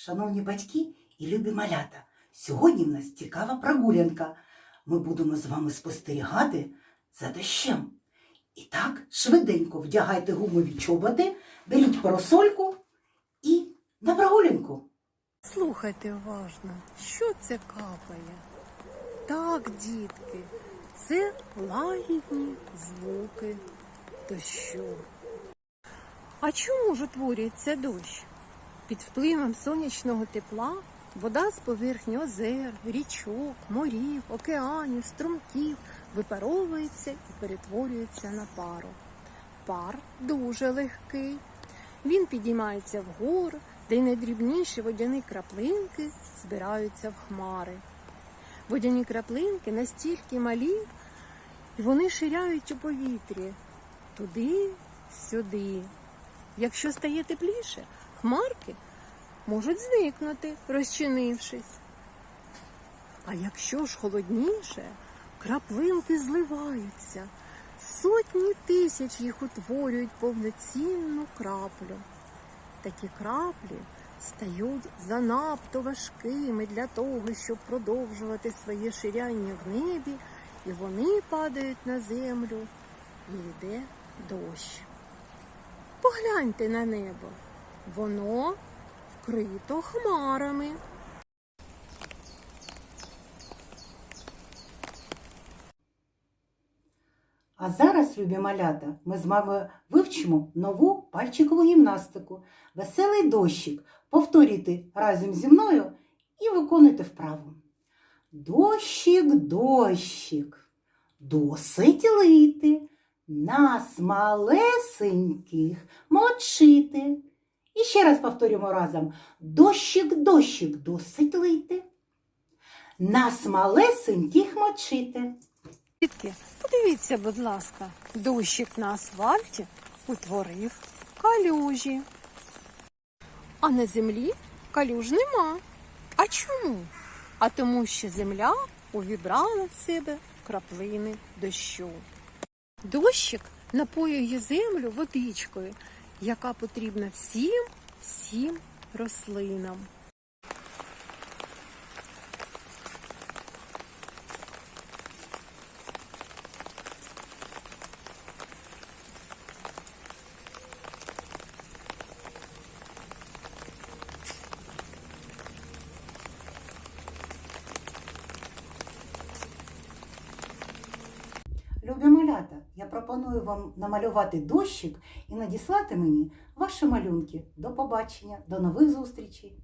Шановні батьки і любі малята, сьогодні в нас цікава прогулянка. Ми будемо з вами спостерігати за дощем. І так, швиденько вдягайте гумові чоботи, беріть парасольку і на прогулянку. Слухайте уважно, що це капає? Так, дітки, це лагідні звуки дощу. А чому ж утворюється дощ? Під впливом сонячного тепла вода з поверхні озер, річок, морів, океанів, струмків випаровується і перетворюється на пару. Пар дуже легкий. Він підіймається вгору, де найдрібніші водяні краплинки збираються в хмари. Водяні краплинки настільки малі, і вони ширяють у повітрі туди, сюди. Якщо стає тепліше, хмарки можуть зникнути, розчинившись. А якщо ж холодніше, краплинки зливаються. Сотні тисяч їх утворюють повноцінну краплю. Такі краплі стають занадто важкими для того, щоб продовжувати своє ширяння в небі, і вони падають на землю, і йде дощ. Погляньте на небо. Воно вкрито хмарами. А зараз, любі малята, ми з вами вивчимо нову пальчикову гімнастику. Веселий дощик. Повторюйте разом зі мною і виконуйте вправу. Дощик, дощик, досить лити, нас малесеньких мочити. І ще раз повторюємо разом. Дощик, дощик, досить лити, нас малесеньких мочити. Дітки, подивіться, будь ласка, дощик на асфальті утворив калюжі. А на землі калюж нема. А чому? А тому, що земля увібрала в себе краплини дощу. Дощик напоює землю водичкою, яка потрібна всім, всім рослинам. Любі малята, я пропоную вам намалювати дощик і надіслати мені ваші малюнки. До побачення, до нових зустрічей!